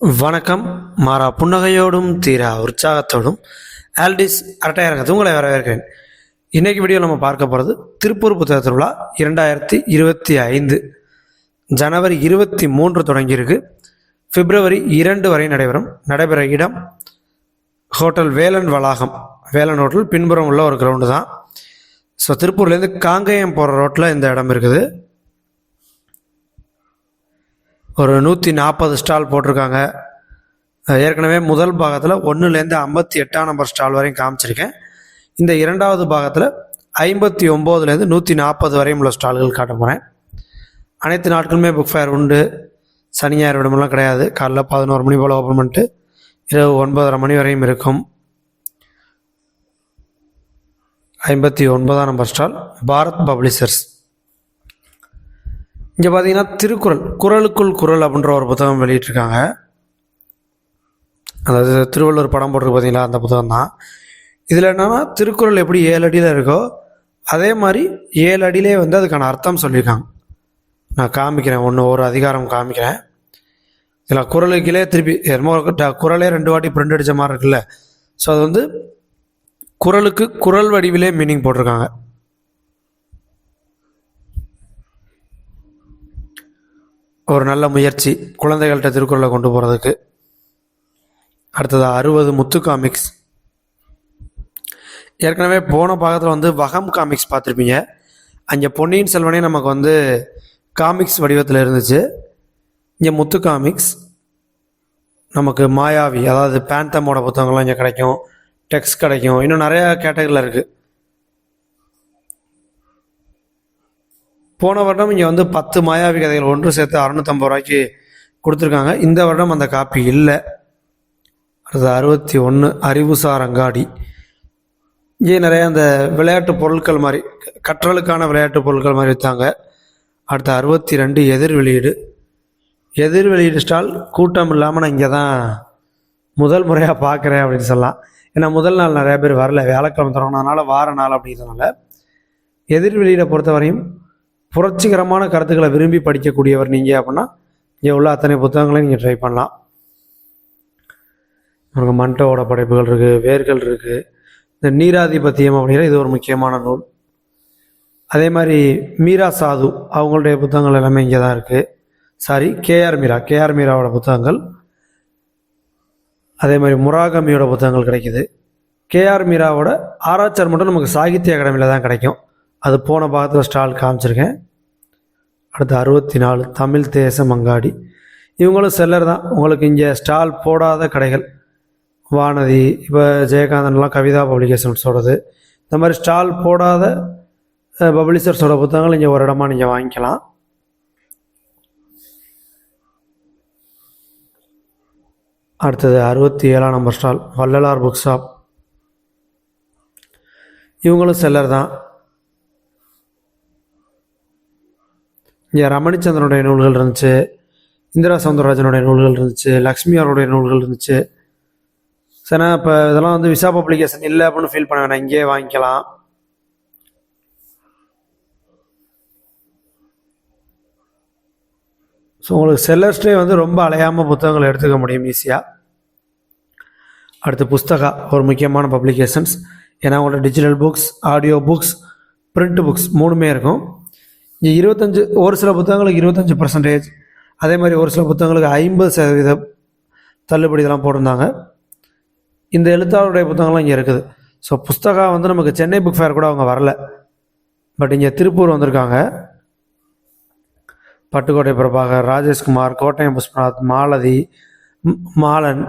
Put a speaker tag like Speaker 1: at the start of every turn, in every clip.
Speaker 1: வணக்கம். மாறா புன்னகையோடும் தீரா உற்சாகத்தோடும் ஆல்டிஸ் அரட்டையரங்கத்து உங்களை வரவேற்கிறேன். இன்றைக்கு வீடியோ நம்ம பார்க்க போகிறது திருப்பூர் புத்தக திருவிழா இரண்டாயிரத்தி இருபத்தி ஐந்து. ஜனவரி இருபத்தி மூன்று தொடங்கியிருக்கு. பிப்ரவரி இரண்டு வரை நடைபெறும். நடைபெற இடம் ஹோட்டல் வேலன் வளாகம். வேலன் ஹோட்டல் பின்புறம் உள்ள ஒரு கிரவுண்டு தான். ஸோ திருப்பூர்லேருந்து காங்கேயம் போகிற ரோட்டில் இந்த இடம் இருக்குது. ஒரு நூற்றி நாற்பது ஸ்டால் போட்டிருக்காங்க. ஏற்கனவே முதல் பாகத்தில் ஒன்றுலேருந்து ஐம்பத்தி எட்டாம் நம்பர் ஸ்டால் வரையும் காமிச்சிருக்கேன். இந்த இரண்டாவது பாகத்தில் ஐம்பத்தி ஒம்போதுலேருந்து நூற்றி நாற்பது வரையும் உள்ள ஸ்டால்கள் காட்ட போகிறேன் அனைத்து நாட்களுமே புக் ஃபேர் உண்டு. சனி ஞாயிறு விடமெல்லாம் கிடையாது. காலைல பதினோரு மணி போல் ஓப்பன் பண்ணிட்டு இரவு ஒன்பதரை மணி வரையும் இருக்கும். ஐம்பத்தி ஒன்பதாம் நம்பர் ஸ்டால் பாரத் பப்ளிஷர்ஸ். இங்கே பார்த்தீங்கன்னா திருக்குறள் குரலுக்குள் குரல் அப்படின்ற ஒரு புத்தகம் வெளியிட்டிருக்காங்க. அதாவது திருவள்ளுவர் படம் போட்டிருக்கு பார்த்தீங்களா அந்த புத்தகம் தான். இதில் என்னென்னா திருக்குறள் எப்படி ஏழு அடியில் இருக்கோ அதே மாதிரி ஏழு அடியிலே வந்து அதுக்கான அர்த்தம் சொல்லியிருக்காங்க. நான் காமிக்கிறேன் ஒன்று ஒரு அதிகாரம் காமிக்கிறேன். இதில் குரலுக்கிலே திருப்பி என்னமோ ட- குறளே ரெண்டு வாட்டி பிரிண்ட் அடித்த மாதிரி இருக்குல்ல. ஸோ அது வந்து குறளுக்கு குறள் வடிவிலே மீனிங் போட்டிருக்காங்க. ஒரு நல்ல முயற்சி குழந்தைகள்கிட்ட திருக்குறளை கொண்டு போகிறதுக்கு அடுத்தது அறுபது முத்து காமிக்ஸ் ஏற்கனவே போன பாகத்தில் வந்து வகம் காமிக்ஸ் பார்த்துருப்பீங்க. அங்கே பொன்னியின் செல்வனே நமக்கு வந்து காமிக்ஸ் வடிவத்தில் இருந்துச்சு. இங்கே முத்து காமிக்ஸ் நமக்கு மாயாவி அதாவது பேந்தமோட புத்தகங்கள்லாம் இங்கே கிடைக்கும். டெக்ஸ்ட் கிடைக்கும். இன்னும் நிறையா கேட்டகரியில் இருக்குது போன வருடம் இங்கே வந்து பத்து மாயாவி கதைகள் ஒன்று சேர்த்து அறுநூத்தம்பது ரூபாய்க்கு கொடுத்துருக்காங்க. இந்த வருடம் அந்த காப்பி இல்லை. அடுத்து அறுபத்தி ஒன்று அறிவுசார் அங்காடி இங்கே நிறைய அந்த விளையாட்டு பொருட்கள் மாதிரி க- கற்றலுக்கான விளையாட்டு பொருட்கள் மாதிரி விற்றாங்க அடுத்து அறுபத்தி ரெண்டு எதிர் வெளியீடு எதிர் வெளியீடு ஸ்டால் கூட்டம் இல்லாமல் நான் இங்கே தான் முதல் முறையாக பார்க்குறேன் அப்படின்னு சொல்லலாம். ஏன்னா முதல் நாள் நிறையா பேர் வரல வியாழக்கிழமை அதனால் வார நாள் அப்படிங்கிறதுனால. எதிர் வெளியீடை பொறுத்தவரையும் புரட்சிகரமான கருத்துக்களை விரும்பி படிக்கக்கூடியவர் நீங்கள் அப்படின்னா இங்கே உள்ள அத்தனை புத்தகங்களையும் நீங்கள் ட்ரை பண்ணலாம். நமக்கு மண்டோட படைப்புகள் இருக்குது வேர்கள் இருக்குது இந்த நீராதிபத்தியம் அப்படிங்கிற இது ஒரு முக்கியமான நூல். அதே மாதிரி மீரா சாது அவங்களுடைய புத்தகங்கள் எல்லாமே இங்கே தான் இருக்குது சாரி கேஆர் மீரா கேஆர் மீராவோட புத்தகங்கள். அதே மாதிரி முராகமியோட புத்தகங்கள் கிடைக்குது. கேஆர் மீராவோட ஆராய்ச்சர் மட்டும் நமக்கு சாகித்ய அகாடமியில் தான் கிடைக்கும். அது போன பாகத்தில் ஸ்டால் காமிச்சிருக்கேன். அடுத்து அறுபத்தி நாலு தமிழ் தேசம் அங்காடி இவங்களும் செல்லர் தான். உங்களுக்கு இங்கே ஸ்டால் போடாத கடைகள். வானதி இப்போ ஜெயகாந்தன்லாம் கவிதா பப்ளிகேஷன்ஸோடது இந்த மாதிரி ஸ்டால் போடாத பப்ளிஷர்ஸோட புத்தகங்கள் இங்கே ஒரு இடமா நீங்கள் வாங்கிக்கலாம். அடுத்தது அறுபத்தி ஏழாம் number stall Vallalar book shop இவங்களும் செல்லர் தான். இங்கே ரமணிச்சந்திரனுடைய நூல்கள் இருந்துச்சு இந்திரா சவுந்தரராஜனுடைய நூல்கள் இருந்துச்சு லக்ஷ்மியாருடைய நூல்கள் இருந்துச்சு. சரி இப்போ இதெல்லாம் வந்து விசா பப்ளிகேஷன் இல்லை அப்படின்னு ஃபீல் பண்ண வேணாம் இங்கேயே வாங்கிக்கலாம். ஸோ உங்களுக்கு செல்லர்ஸ்டே வந்து ரொம்ப அலையாமல் புத்தகங்களை எடுத்துக்க முடியும் ஈஸியாக அடுத்து புஸ்தகா ஒரு முக்கியமான பப்ளிகேஷன்ஸ் ஏன்னா உங்களோட digital books audio books print books மூணுமே இருக்கும். இங்கே இருபத்தஞ்சு ஒரு சில புத்தகங்களுக்கு இருபத்தஞ்சு பர்சன்டேஜ் அதே மாதிரி ஒரு சில புத்தகங்களுக்கு ஐம்பது சதவீதம் தள்ளுபடி இதெல்லாம் போட்டிருந்தாங்க. இந்த எழுத்தாளருடைய புத்தகங்கள்லாம் இங்கே இருக்குது. ஸோ புஸ்தகம் வந்து நமக்கு சென்னை புக் ஃபேர் கூட அவங்க வரல. பட் இங்கே திருப்பூர் வந்திருக்காங்க. பட்டுக்கோட்டை பிரபாகர் ராஜேஷ்குமார் கோட்டயம் புஷ்பநாத் மாலதி மாலன்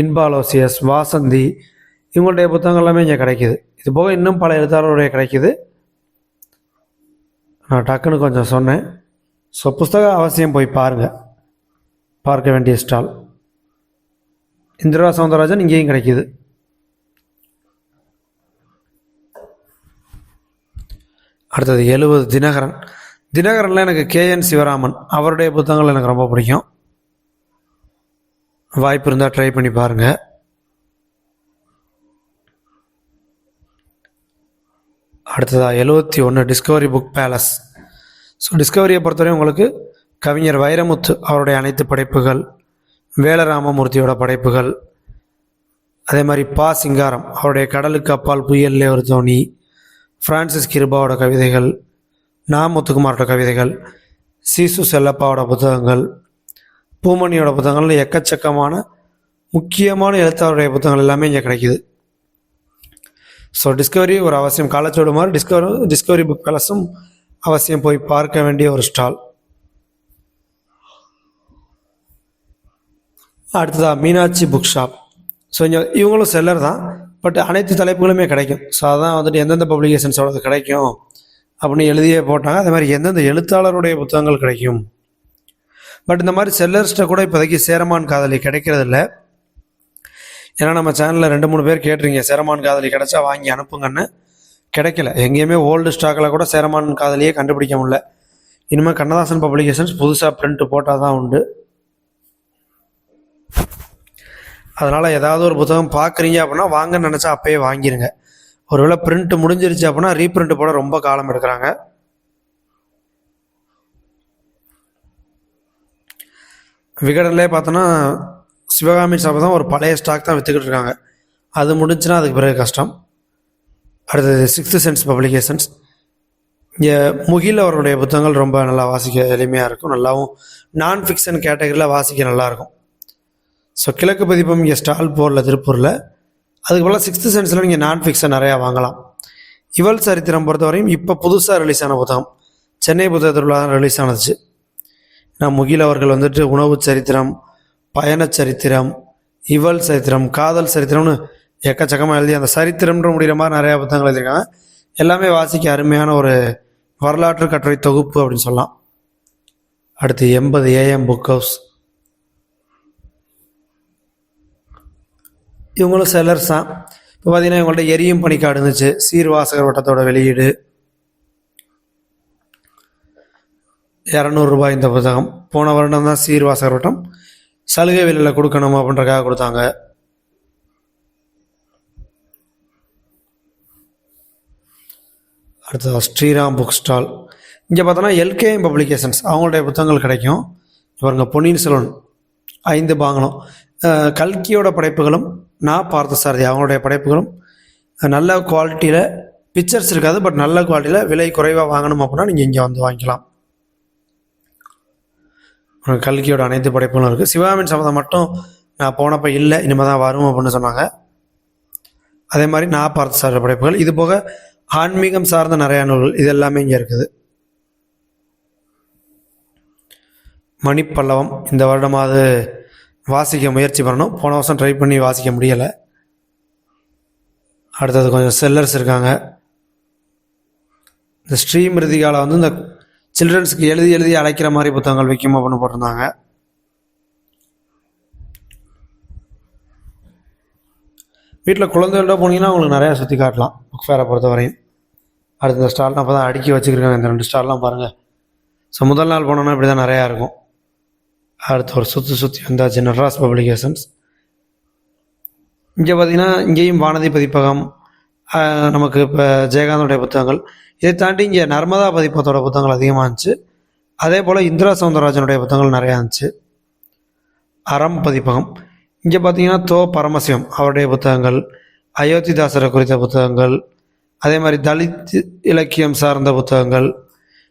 Speaker 1: இன்பாலோசியஸ் வாசந்தி இவங்களுடைய புத்தகங்கள் எல்லாமே இங்கே கிடைக்குது. இது போக இன்னும் பல எழுத்தாளருடைய கிடைக்குது. நான் டக்குன்னு கொஞ்சம் சொன்னேன். ஸோ புஸ்தகம் அவசியம் போய் பாருங்கள் பார்க்க வேண்டிய ஸ்டால். இந்திரா சவுந்தரராஜன் இங்கேயும் கிடைக்கிது. அடுத்தது எழுபது தினகரன். தினகரனில் எனக்கு கேஎன் சிவராமன். அவருடைய புத்தகங்கள் எனக்கு ரொம்ப பிடிக்கும். வாய்ப்பு இருந்தால் ட்ரை பண்ணி பாருங்கள் அடுத்ததாக எழுபத்தி ஒன்று டிஸ்கவரி புக் பேலஸ் ஸோ டிஸ்கவரியை பொறுத்தவரை உங்களுக்கு கவிஞர் வைரமுத்து அவருடைய அனைத்து படைப்புகள் வேலராமமூர்த்தியோட படைப்புகள் அதே மாதிரி பா சிங்காரம் அவருடைய கடலுக்கு அப்பால் புயல்லே ஒரு தோணி ஃப்ரான்சிஸ் கிருபாவோட கவிதைகள் நா முத்துக்குமாரோட கவிதைகள் சீசு செல்லப்பாவோட புத்தகங்கள் பூமணியோட புத்தகங்கள்னு எக்கச்சக்கமான முக்கியமான எழுத்தாளருடைய புத்தகங்கள் எல்லாமே இங்கே கிடைக்கிது. ஸோ டிஸ்கவரி ஒரு அவசியம். காலச்சோடு மாதிரி டிஸ்கவரி டிஸ்கவரி புக் பேலஸும் அவசியம் போய் பார்க்க வேண்டிய ஒரு ஸ்டால் அடுத்ததாக மீனாட்சி புக் ஷாப் ஸோ இங்கே இவங்களும் செல்லர் தான் பட் அனைத்து தலைப்புகளுமே கிடைக்கும். ஸோ அதான் வந்துட்டு எந்தெந்த பப்ளிகேஷன்ஸோடது கிடைக்கும் அப்படின்னு எழுதியே போட்டாங்க. அதே மாதிரி எந்தெந்த எழுத்தாளருடைய புத்தகங்கள் கிடைக்கும். பட் இந்த மாதிரி செல்லர்ஸ்ட்டை கூட இப்போதைக்கு சேரமான் காதலி கிடைக்கிறதில்ல. ஏன்னா நம்ம சேனலில் ரெண்டு மூணு பேர் கேட்டிருங்க சேரமான் காதலி கிடைச்சா வாங்கி அனுப்புங்கன்னு. கிடைக்கல. எங்கேயுமே ஓல்டு ஸ்டாக்கில் கூட சேரமான் காதலியே கண்டுபிடிக்க முடியல. இனிமேல் கண்ணதாசன் பப்ளிகேஷன்ஸ் புதுசாக பிரிண்ட் போட்டால் தான் உண்டு. அதனால் ஏதாவது ஒரு புத்தகம் பார்க்குறீங்க அப்படின்னா வாங்கன்னு நினச்சா அப்பயே வாங்கிடுங்க ஒருவேளை பிரிண்ட் முடிஞ்சிருச்சு அப்படின்னா ரீப்ரிண்ட் போட ரொம்ப காலம் எடுக்கிறாங்க. விகடன்லேயே பார்த்தோன்னா சிவகாமி சாப்பை தான் ஒரு பழைய ஸ்டாக் தான் விற்றுக்கிட்டு இருக்காங்க. அது முடிஞ்சுன்னா அதுக்கு பிறகு கஷ்டம். அடுத்தது சிக்ஸ்த்து சென்ஸ் பப்ளிகேஷன்ஸ் இங்கே முகில் அவருடைய புத்தகங்கள் ரொம்ப நல்லா வாசிக்க எளிமையாக இருக்கும். நல்லாவும் நான் ஃபிக்ஷன் கேட்டகரியில் வாசிக்க நல்லாயிருக்கும் ஸோ கிழக்கு பதிப்பம் இங்கே ஸ்டால் போரில் திருப்பூரில். அதுக்கு போல் சிக்ஸ்த்து சென்ஸில் நீங்கள் நான் ஃபிக்ஷன் நிறையா வாங்கலாம். இவள் சரித்திரம் பொறுத்தவரையும் இப்போ புதுசாக ரிலீஸ் ஆன புத்தகம். சென்னை புத்தக திருவிழா ரிலீஸ் ஆனதுச்சு நான் முகில் அவர்கள் வந்துட்டு உணவு சரித்திரம் பயண சரித்திரம் இவள் சரித்திரம் காதல் சரித்திரம்னு எக்கச்சக்கமாக எழுதி அந்த சரித்திரம்ன்ற முடிகிற மாதிரி நிறையா புத்தகங்கள் எழுதியிருக்காங்க. எல்லாமே வாசிக்க அருமையான ஒரு வரலாற்று கட்டுரை தொகுப்பு அப்படின்னு சொல்லலாம். அடுத்து எண்பது ஏஎம் புக் ஹவுஸ் இவங்களும் செல்லர்ஸ் தான். இப்போ பார்த்தீங்கன்னா இவங்கள்ட்ட எரியும் பணிக்காடு இருந்துச்சு. சீர்வாசகர் வட்டத்தோட வெளியீடு. இரநூறுபா இந்த புத்தகம். போன வருடம் தான் சீர்வாசகர் வட்டம். சலுகை விலையில் கொடுக்கணும் அப்படின்றக்காக கொடுத்தாங்க. அடுத்தது ஸ்ரீராம் புக் ஸ்டால் இங்கே பார்த்தோன்னா எல்கேஎம் பப்ளிகேஷன்ஸ் அவங்களுடைய புத்தகங்கள் கிடைக்கும். இவருங்க பொன்னியின் செல்வன் ஐந்து பாங்கலம் கல்கியோட படைப்புகளும் நான் பார்த்த சாரதி அவங்களுடைய படைப்புகளும் நல்ல குவாலிட்டியில் பிக்சர்ஸ் இருக்காது பட் நல்ல குவாலிட்டியில் விலை குறைவாக வாங்கணும் அப்படின்னா நீங்கள் இங்கே வந்து வாங்கிக்கலாம். கல்கியோட அனைத்து படைப்புகளும் இருக்குது சிவகாமின் சபதம் மட்டும் நான் போனப்போ இல்லை இனிமேல் தான் வரும் அப்படின்னு சொன்னாங்க. அதே மாதிரி நான் பார்த்த சார் படைப்புகள். இது போக ஆன்மீகம் சார்ந்த நிறையா நூல்கள். இது எல்லாமே இங்கே இருக்குது. மணிப்பல்லவம் இந்த வருடமாவது வாசிக்க முயற்சி பண்ணணும். போன வருஷம் ட்ரை பண்ணி வாசிக்க முடியலை. அடுத்தது கொஞ்சம் செல்லர்ஸ் இருக்காங்க. இந்த ஸ்ரீமிருதிகால வந்து இந்த சில்ட்ரன்ஸுக்கு எழுதி எழுதி அழைக்கிற மாதிரி புத்தகங்கள் விற்கும் பண்ண போட்டிருந்தாங்க. வீட்டில் குழந்தைகளோட போனீங்கன்னா உங்களுக்கு நிறையா சுற்றி காட்டலாம் புக் ஃபேரை பொறுத்த வரையும் அடுத்த இந்த ஸ்டால்லாம் அப்போ தான் அடுக்கி வச்சுருக்கேன் இந்த ரெண்டு ஸ்டால்லாம் பாருங்கள் ஸோ முதல் நாள் போனோன்னா இப்படி தான் நிறையா இருக்கும். அடுத்து ஒரு சுற்றி சுற்றி வந்தாச்சு நட்ராஸ் பப்ளிகேஷன்ஸ் இங்கே பார்த்தீங்கன்னா இங்கேயும் வானதி பதிப்பகம் நமக்கு இப்போ ஜெயகாந்தனுடைய புத்தகங்கள் இதை தாண்டி இங்கே நர்மதா பதிப்பத்தோட புத்தகங்கள் அதிகமாக இருந்துச்சு. அதே போல் இந்திரா சவுந்தரராஜனுடைய புத்தகங்கள் நிறையா இருந்துச்சு. அறம் பதிப்பகம். இங்கே பார்த்தீங்கன்னா தோ பரமசிவம் அவருடைய புத்தகங்கள் அயோத்திதாசரை குறித்த புத்தகங்கள் அதே மாதிரி தலித் இலக்கியம் சார்ந்த புத்தகங்கள்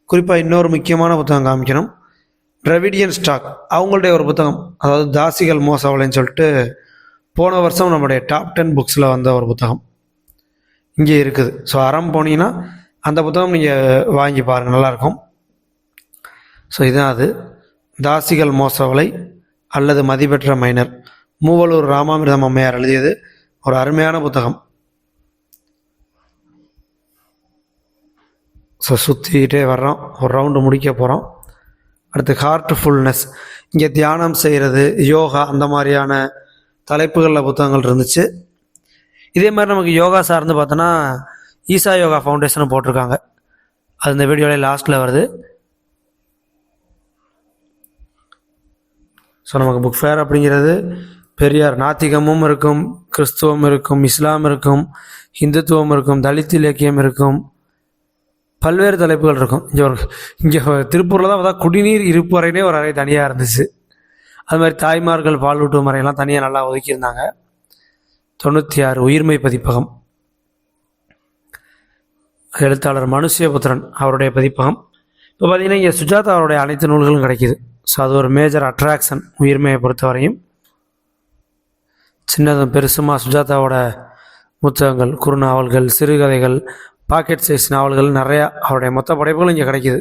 Speaker 1: குறிப்பாக இன்னொரு முக்கியமான புத்தகம் காமிக்கணும். ட்ரெவிடியன் ஸ்டாக் அவங்களுடைய ஒரு புத்தகம் அதாவது தாசிகள் மோசவலைன்னு சொல்லிட்டு போன வருஷம் நம்முடைய டாப் டென் புக்ஸில் வந்த ஒரு புத்தகம். இங்கே இருக்குது. ஸோ அறம் போனீங்கன்னா அந்த புத்தகம் நீங்கள் வாங்கி பாருங்கள் நல்லாயிருக்கும். ஸோ இதுதான் அது. தாசிகள் மோசவலை அல்லது மதிப்பெற்ற மைனர் மூவலூர் ராமாமிர்தம் அம்மையார் எழுதியது ஒரு அருமையான புத்தகம். ஸோ சுற்றிக்கிட்டே வர்றோம். ஒரு ரவுண்டு முடிக்க போகிறோம் அடுத்து ஹார்ட்ஃபுல்னஸ் இங்கே தியானம் செய்கிறது யோகா அந்த மாதிரியான தலைப்புகளில் புத்தகங்கள் இருந்துச்சு. இதே மாதிரி நமக்கு யோகா சார்ந்து பார்த்தோன்னா ஈசா யோகா ஃபவுண்டேஷனும் போட்டிருக்காங்க. அது இந்த வீடியோவில் லாஸ்ட்டில் வருது. ஸோ நமக்கு புக் ஃபேர் அப்படிங்கிறது பெரியார் நாத்திகமும் இருக்கும் கிறிஸ்துவம் இருக்கும் இஸ்லாம் இருக்கும் இந்துத்துவம் இருக்கும் தலித் இலக்கியம் இருக்கும். பல்வேறு தலைப்புகள் இருக்கும். இங்கே ஒரு இங்கே திருப்பூரில் தான் பார்த்தா குடிநீர் இருப்பறைனே ஒரு அறை தனியாக இருந்துச்சு. அது மாதிரி தாய்மார்கள் பாலூட்டு அறையெல்லாம் தனியாக நல்லா ஒதுக்கியிருந்தாங்க. தொண்ணூற்றி ஆறு உயிர்மை பதிப்பகம். எழுத்தாளர் மனுஷ்யபுத்திரன் அவருடைய பதிப்பகம். இப்போ பார்த்தீங்கன்னா இங்கே சுஜாதா அவருடைய அனைத்து நூல்களும் கிடைக்கிது. ஸோ அது ஒரு மேஜர் அட்ராக்ஷன் உயிர்மையை பொறுத்தவரையும். சின்னதும் பெருசுமா சுஜாதாவோட புத்தகங்கள் குறுநாவல்கள் சிறுகதைகள் பாக்கெட் சைஸ் நாவல்கள் நிறையா அவருடைய மொத்த படைப்புகளும் இங்கே கிடைக்கிது.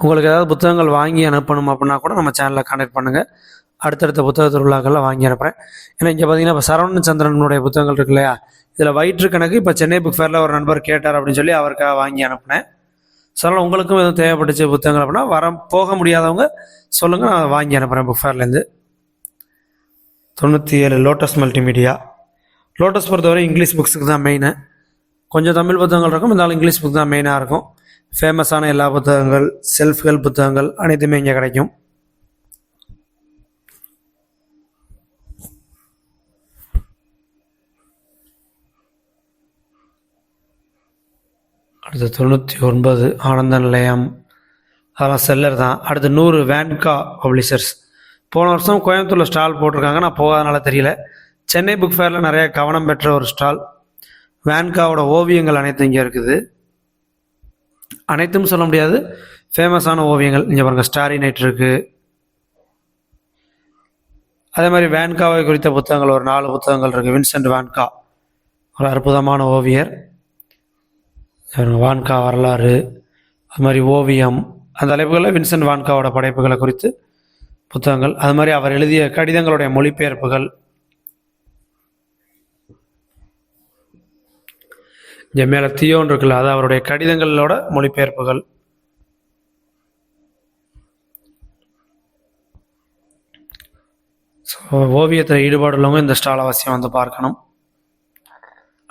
Speaker 1: உங்களுக்கு ஏதாவது புத்தகங்கள் வாங்கி அனுப்பணும் அப்படின்னா கூட நம்ம சேனலில் கான்டாக்ட் பண்ணுங்கள் அடுத்தடுத்த புத்தக திருவிழாக்களில் வாங்கி அனுப்புகிறேன் ஏன்னா இங்கே பார்த்தீங்கன்னா இப்போ சரவணன் சந்திரனுடைய புத்தகங்கள் இருக்கு இல்லையா? இதில் வயிற்று கணக்கு இப்போ சென்னை புக் ஃபேரில் ஒரு நண்பர் கேட்டார் அப்படின்னு சொல்லி அவருக்காக வாங்கி அனுப்புனேன். சொல்லலாம் உங்களுக்கும் எதுவும் தேவைப்பட்டுச்சு புத்தகங்கள் அப்படின்னா வர போக முடியாதவங்க சொல்லுங்கள் நான் வாங்கி அனுப்புகிறேன் புக் ஃபேர்லேருந்து தொண்ணூற்றி ஏழு லோட்டஸ் மல்டிமீடியா லோட்டஸ் பொறுத்தவரை இங்கிலீஷ் புக்ஸுக்கு தான் மெயினு கொஞ்சம் தமிழ் புத்தகங்கள் இருக்கும் இருந்தாலும் இங்கிலீஷ் புக் தான் மெயினாக இருக்கும். ஃபேமஸான எல்லா புத்தகங்கள் செல்ஃப் ஹெல்ப் புத்தகங்கள் அனைத்துமே இங்கே கிடைக்கும். அடுத்து தொண்ணூற்றி ஒன்பது ஆனந்த நிலையம். அதெல்லாம் செல்லர் தான். அடுத்து நூறு வேன்கா பப்ளிஷர்ஸ் போன வருஷம் கோயம்புத்தூரில் ஸ்டால் போட்டிருக்காங்க. நான் போகாதனால தெரியல. சென்னை புக் ஃபேரில் நிறையா கவனம் பெற்ற ஒரு ஸ்டால். வேன்காவோட ஓவியங்கள் அனைத்தும் இங்கே இருக்குது. அனைத்தும் சொல்ல முடியாது. ஃபேமஸான ஓவியங்கள் இங்கே பாருங்கள் ஸ்டாரி நைட் இருக்குது அதே மாதிரி வேன்காவை குறித்த புத்தகங்கள் ஒரு நாலு புத்தகங்கள் இருக்குது வின்சென்ட் வான்கா ஒரு அற்புதமான ஓவியர். வான்கா வரலாறு. அது மாதிரி ஓவியம். அந்த தலைப்புகளில் வின்சென்ட் வான்காவோட படைப்புகளை குறித்து புத்தகங்கள். அது மாதிரி அவர் எழுதிய கடிதங்களுடைய மொழிபெயர்ப்புகள். இங்கே மேலே தியோன்னு இருக்குல்ல அது அவருடைய கடிதங்களோட மொழிபெயர்ப்புகள். ஸோ ஓவியத்தில் ஈடுபாடு உள்ளவங்க இந்த ஸ்டால் அவசியம் வந்து பார்க்கணும்.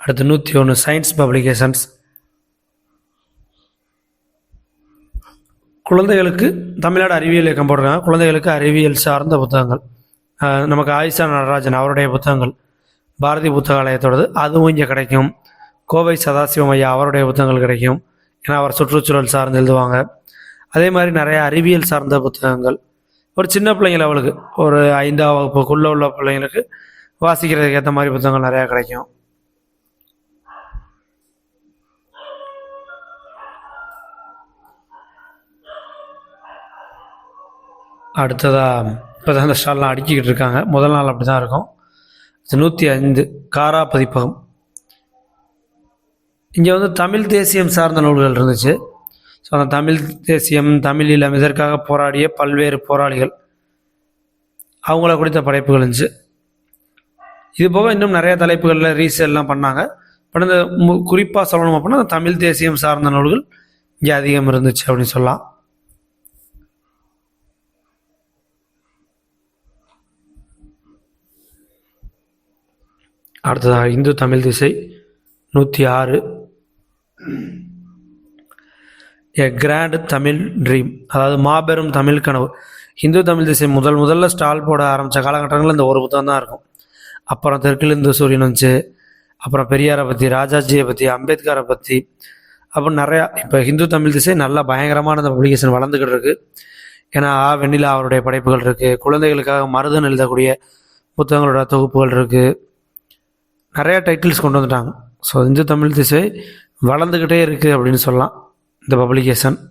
Speaker 1: அடுத்து நூற்றி ஒன்று சயின்ஸ் பப்ளிகேஷன்ஸ். குழந்தைகளுக்கு தமிழ்நாடு அறிவியல் இயக்கம் போட்டிருக்காங்க. குழந்தைகளுக்கு அறிவியல் சார்ந்த புத்தகங்கள். நமக்கு ஆயிஷா நடராஜன் அவருடைய புத்தகங்கள். பாரதி புத்தகாலயத்தோடது அதுவும் இங்கே கிடைக்கும். கோவை சதாசிவம் ஐயா அவருடைய புத்தகங்கள் கிடைக்கும். ஏன்னா அவர் சுற்றுச்சூழல் சார்ந்து எழுதுவாங்க. அதே மாதிரி நிறைய அறிவியல் சார்ந்த புத்தகங்கள். ஒரு சின்ன பிள்ளைங்க லெவலுக்கு ஒரு ஐந்தாம் வகுப்புக்குள்ளே உள்ள பிள்ளைங்களுக்கு வாசிக்கிறதுக்கு ஏற்ற மாதிரி புத்தகங்கள் நிறையா கிடைக்கும். அடுத்ததாக இப்போ தான் அந்த ஸ்டால்லாம் அடுக்கிக்கிட்டு இருக்காங்க. முதல் நாள் அப்படி தான் இருக்கும் நூற்றி ஐந்து காரா பதிப்பகம். இங்கே வந்து தமிழ் தேசியம் சார்ந்த நூல்கள் இருந்துச்சு. ஸோ அந்த தமிழ் தேசியம் தமிழ் ஈழம் இதற்காக போராடிய பல்வேறு போராளிகள் அவங்கள குறித்த படைப்புகள் இருந்துச்சு. இது போக இன்னும் நிறைய தலைப்புகளில் ரீசேல்லாம் பண்ணாங்க. பட் இந்த குறிப்பாக சொல்லணும் அப்படின்னா தமிழ் தேசியம் சார்ந்த நூல்கள் இங்கே அதிகம் இருந்துச்சு அப்படின்னு சொல்லலாம். அடுத்ததாக இந்து தமிழ் திசை நூற்றி ஆறு. எ கிராண்ட் தமிழ் ட்ரீம் அதாவது மாபெரும் தமிழ் கனவு. இந்து தமிழ் திசை முதல் முதல்ல ஸ்டால் போட ஆரம்பித்த காலகட்டங்களில் இந்த ஒரு புத்தகம் தான் இருக்கும். அப்புறம் தெற்கிலிருந்து சூரியன் வந்துச்சு. அப்புறம் பெரியாரை பற்றி ராஜாஜியை பற்றி அம்பேத்கரை பற்றி அப்புறம் நிறையா இப்போ ஹிந்து தமிழ் திசை நல்லா பயங்கரமான அந்த பப்ளிகேஷன் வளர்ந்துக்கிட்டு இருக்குது ஏன்னா ஆ வெண்ணிலா அவருடைய படைப்புகள் இருக்குது குழந்தைகளுக்காக மருதன் எழுதக்கூடிய புத்தகங்களோட தொகுப்புகள் இருக்குது நிறையா டைட்டில்ஸ் கொண்டு வந்துட்டாங்க. ஸோ இந்து தமிழ் திசை வளர்ந்துக்கிட்டே இருக்குது அப்படின்னு சொல்லலாம். இந்த பப்ளிகேஷன்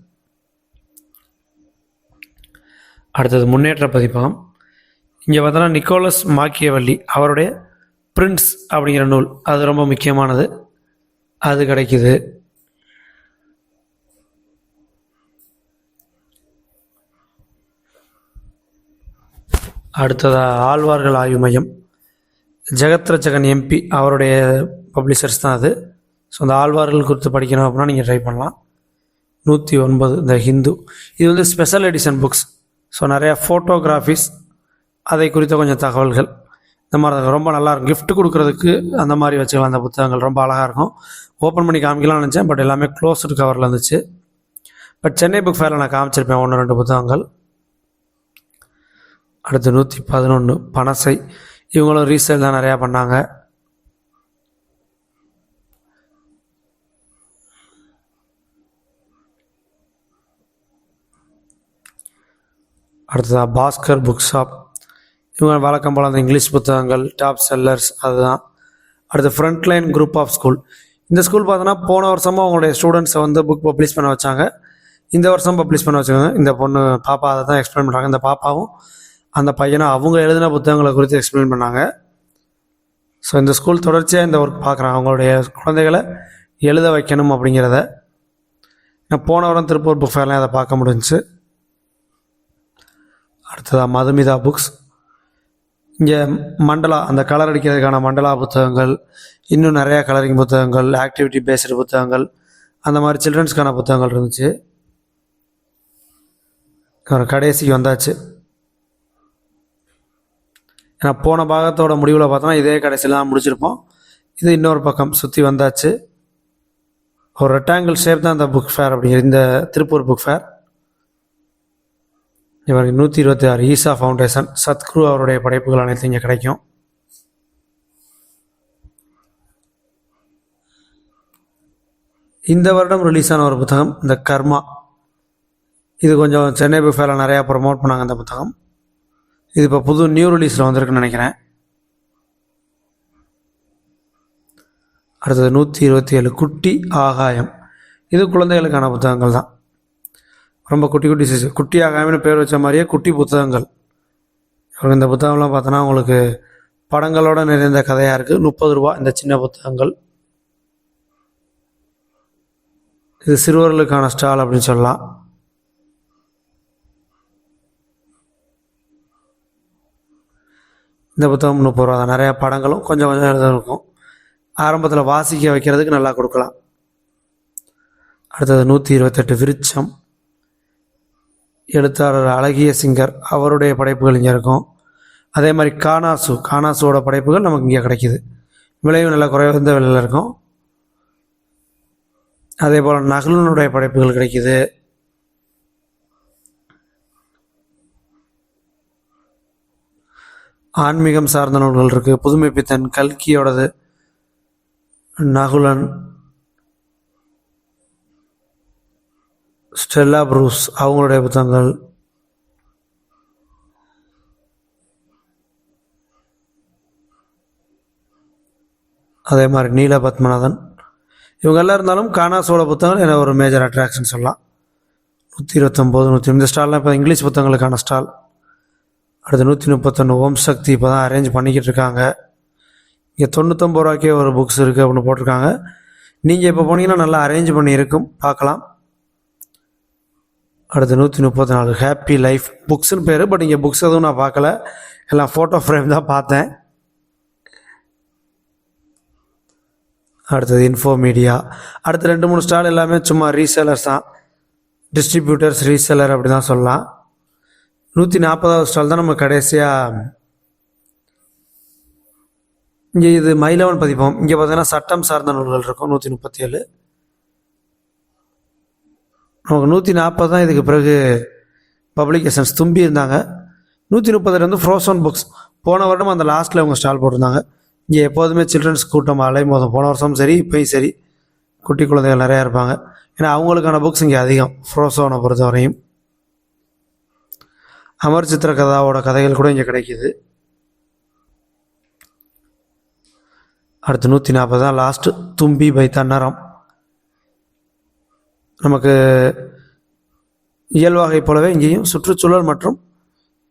Speaker 1: அடுத்தது முன்னேற்ற பதிப்பகம். இங்கே பார்த்தோன்னா நிக்கோலஸ் மாக்கியவல்லி அவருடைய பிரின்ஸ் அப்படிங்கிற நூல். அது ரொம்ப முக்கியமானது. அது கிடைக்குது. அடுத்ததாக ஆழ்வார்கள் ஆய்வு மையம். ஜெகத் எம்பி அவருடைய பப்ளிஷர்ஸ் தான் அது. ஸோ அந்த ஆழ்வார்கள் குறித்து படிக்கணும் அப்படின்னா நீங்கள் ட்ரை பண்ணலாம். நூற்றி ஒன்பது த ஹிந்து இது வந்து ஸ்பெஷல் எடிஷன் புக்ஸ் ஸோ நிறையா ஃபோட்டோகிராஃபிஸ் அதை குறித்த கொஞ்சம் தகவல்கள். இந்த மாதிரி தான். ரொம்ப நல்லாயிருக்கும் கிஃப்ட் கொடுக்குறதுக்கு அந்த மாதிரி வச்சுக்கலாம். அந்த புத்தகங்கள் ரொம்ப அழகாக இருக்கும். ஓப்பன் பண்ணி காமிக்கலாம்னு நினச்சேன். பட் எல்லாமே க்ளோஸ்டு கவரில் இருந்துச்சு. பட் சென்னை புக் ஃபேரில் நான் காமிச்சிருப்பேன். ஒன்று ரெண்டு புத்தகங்கள். அடுத்து நூற்றி பதினொன்று பனசை இவங்களும் ரீசேல் தான் நிறையா பண்ணாங்க. அடுத்ததாக பாஸ்கர் புக் ஷாப் இவங்க வழக்கம் போல் அந்த இங்கிலீஷ் புத்தகங்கள் டாப் செல்லர்ஸ் அதுதான். அடுத்து ஃப்ரண்ட்லைன் குரூப் ஆஃப் ஸ்கூல் இந்த ஸ்கூல் பார்த்தோன்னா போன வருஷமும் அவங்களுடைய ஸ்டூடெண்ட்ஸை வந்து புக் பப்ளிஷ் பண்ண வச்சாங்க. இந்த வருஷம் பப்ளிஷ் பண்ண வச்சுருக்காங்க. இந்த பொண்ணு பாப்பா அதை தான் எக்ஸ்பிளைன் பண்ணுறாங்க இந்த பாப்பாவும் அந்த பையனும் அவங்க எழுதின புத்தகங்களை குறித்து எக்ஸ்பிளைன் பண்ணாங்க. ஸோ இந்த ஸ்கூல் தொடர்ச்சியாக இந்த ஒர்க் பார்க்குறாங்க. அவங்களுடைய குழந்தைகளை எழுத வைக்கணும் அப்படிங்கிறத. நான் போன வாரம் திருப்பூர் புக் ஃபேர்லாம் அதை பார்க்க முடிஞ்சிச்சு. அடுத்ததாக மதுமிதா புக்ஸ் இங்கே மண்டலா அந்த கலர் அடிக்கிறதுக்கான மண்டலா புத்தகங்கள் இன்னும் நிறையா கலரிங் புத்தகங்கள் ஆக்டிவிட்டி பேஸ்டு புத்தகங்கள் அந்த மாதிரி சில்ட்ரன்ஸ்க்கான புத்தகங்கள் இருந்துச்சு. அப்புறம் கடைசிக்கு வந்தாச்சு. ஏன்னா போன பாகத்தோட முடிவில் பார்த்தோன்னா இதே கடைசியில் தான் முடிச்சிருப்போம். இது இன்னொரு பக்கம் சுற்றி வந்தாச்சு. ஒரு ரெக்டாங்கிள் ஷேப் தான் இந்த புக் ஃபேர் அப்படிங்கிற இந்த திருப்பூர் புக் ஃபேர் இவருக்கு நூற்றி இருபத்தி ஆறு ஈசா ஃபவுண்டேஷன் சத்குரு அவருடைய படைப்புகள் அனைத்தும் இங்கே கிடைக்கும். இந்த வருடம் ரிலீஸ் ஆன ஒரு புத்தகம் இந்த கர்மா. இது கொஞ்சம் சென்னை புக் நிறையா ப்ரமோட் பண்ணாங்க அந்த புத்தகம். இது இப்போ புது நியூ ரிலீஸில் வந்திருக்குன்னு நினைக்கிறேன். அடுத்தது நூற்றி இருபத்தி ஏழு குட்டி ஆகாயம். இது குழந்தைகளுக்கான புத்தகங்கள் தான். ரொம்ப குட்டி குட்டி சைஸ் குட்டி ஆகாமின்னு பேர் வச்ச மாதிரியே குட்டி புத்தகங்கள். இவங்க இந்த புத்தகம்லாம் பார்த்தோன்னா உங்களுக்கு படங்களோட நிறைந்த கதையாக இருக்குது முப்பது ரூபா இந்த சின்ன புத்தகங்கள். இது சிறுவர்களுக்கான ஸ்டால் அப்படின்னு சொல்லலாம். இந்த புத்தகம் முப்பது ரூபா தான். நிறையா படங்களும் கொஞ்சம் கொஞ்சம் எழுத இருக்கும். ஆரம்பத்தில் வாசிக்க வைக்கிறதுக்கு நல்லா கொடுக்கலாம். அடுத்தது நூற்றி இருபத்தெட்டு விருச்சம். எழுத்தாளர் அழகிய சிங்கர் அவருடைய படைப்புகள் இங்கே இருக்கும். அதே மாதிரி கானாசு கானாசுவோட படைப்புகள் நமக்கு இங்கே கிடைக்கிது. விளைவு நல்லா குறைந்த விலையில் இருக்கும். அதே போல் நகலனுடைய படைப்புகள் கிடைக்கிது. ஆன்மீகம் சார்ந்த நூல்கள் இருக்குது புதுமை பித்தன் கல்கியோடது நகுலன் ஸ்டெல்லா ப்ரூஸ் அவங்களுடைய புத்தகங்கள். அதே மாதிரி நீல பத்மநாதன். இவங்க எல்லாம் இருந்தாலும் கானாசோட புத்தகங்கள் எனக்கு ஒரு மேஜர் அட்ராக்ஷன் சொல்லலாம். நூற்றி இருபத்தொம்போது நூற்றி இந்த ஸ்டால்லாம் இப்போ இங்கிலீஷ் புத்தகங்களுக்கான ஸ்டால் அடுத்து நூற்றி முப்பத்தொன்று ஓம் சக்தி இப்போ தான் அரேஞ்ச் பண்ணிக்கிட்டு இருக்காங்க. இங்கே தொண்ணூத்தொம்பது ரூபாய்க்கே ஒரு புக்ஸ் இருக்குது அப்படின்னு போட்டிருக்காங்க. நீங்கள் இப்போ போனீங்கன்னா நல்லா அரேஞ்ச் பண்ணி இருக்கும் பார்க்கலாம். அடுத்து நூற்றி முப்பத்தி நாலு ஹாப்பி லைஃப் புக்ஸ்னு பேர். பட் இங்கே புக்ஸ் எதுவும் நான் பார்க்கல. எல்லாம் ஃபோட்டோ ஃப்ரேம் தான் பார்த்தேன். அடுத்தது இன்ஃபோ மீடியா அடுத்து ரெண்டு மூணு ஸ்டால் எல்லாமே சும்மா ரீசேலர்ஸ் தான். டிஸ்ட்ரிபியூட்டர்ஸ் ரீசேலர் அப்படி தான் சொல்லலாம். நூற்றி நாற்பதாவது ஸ்டால் தான் நம்ம கடைசியாக இங்கே இது மயிலவன் பதிப்போம். இங்கே பார்த்தீங்கன்னா சட்டம் சார்ந்த நூல்கள் இருக்கும் நூற்றி முப்பத்தி ஏழு. நமக்கு நூற்றி நாற்பது தான் இதுக்கு பிறகு பப்ளிகேஷன்ஸ் தும்பி இருந்தாங்க நூற்றி முப்பதுலேருந்து வந்து ஃப்ரோசன் புக்ஸ் போன வருடம் அந்த லாஸ்ட்டில் அவங்க ஸ்டால் போட்டிருந்தாங்க. இங்கே எப்போதுமே சில்ட்ரன்ஸ் கூட்டம் அலைமோதும். போன வருஷமும் சரி இப்போயும் சரி. குட்டி குழந்தைகள் நிறையா இருப்பாங்க. ஏன்னா அவங்களுக்கான புக்ஸ் இங்கே அதிகம். ஃப்ரோசோனை பொறுத்த வரையும் அமர் சித்திர கதாவோட கதைகள் கூட இங்கே கிடைக்கிது. அடுத்து நூற்றி நாற்பது தான் லாஸ்ட்டு தும்பி பை தன்னரம் நமக்கு இயல்வாகை போலவே இங்கேயும் சுற்றுச்சூழல் மற்றும்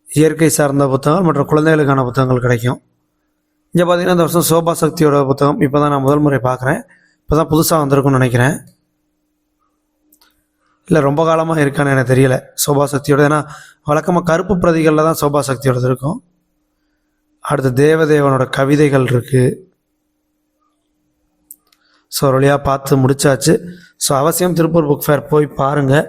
Speaker 1: இயற்கை சார்ந்த புத்தகங்கள் மற்றும் குழந்தைகளுக்கான புத்தகங்கள் கிடைக்கும். இங்கே பார்த்தீங்கன்னா இந்த வருஷம் சோபா சக்தியோட புத்தகம். இப்போ தான் நான் முதல் முறை பார்க்குறேன் இப்போ தான் புதுசாக வந்திருக்குன்னு நினைக்கிறேன். இல்லை ரொம்ப காலமாக இருக்கான்னு எனக்கு தெரியல. சோபா சக்தியோட ஏன்னா வழக்கமாக கருப்பு பிரதிகளில் தான் சோபா சக்தியோடது இருக்கும். அடுத்து தேவதேவனோட கவிதைகள் இருக்குது ஸோ ஒரு வழியாக பார்த்து முடிச்சாச்சு. ஸோ அவசியம் திருப்பூர் புக் ஃபேர் போய் பாருங்கள்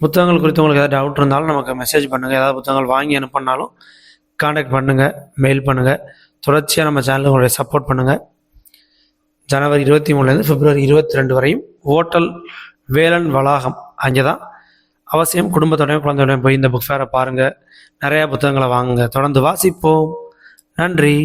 Speaker 1: புத்தகங்கள் குறித்து உங்களுக்கு ஏதாவது டவுட் இருந்தாலும் நமக்கு மெசேஜ் பண்ணுங்கள் ஏதாவது புத்தகங்கள் வாங்கி அனுப்பினாலும் காண்டாக்ட் பண்ணுங்கள் மெயில் பண்ணுங்கள் தொடர்ச்சியாக நம்ம சேனலுக்கு உங்களுடைய சப்போர்ட் பண்ணுங்கள் ஜனவரி இருபத்தி மூணுலேருந்து பிப்ரவரி இருபத்தி ரெண்டு வரையும் ஓட்டல் வேலன் வளாகம் அங்கே தான் அவசியம் குடும்பத்தோடையும் குழந்தையோடையும் போய் இந்த புக் ஃபேரை பாருங்கள் நிறையா புத்தகங்களை வாங்குங்க. தொடர்ந்து வாசிப்போம். நன்றி.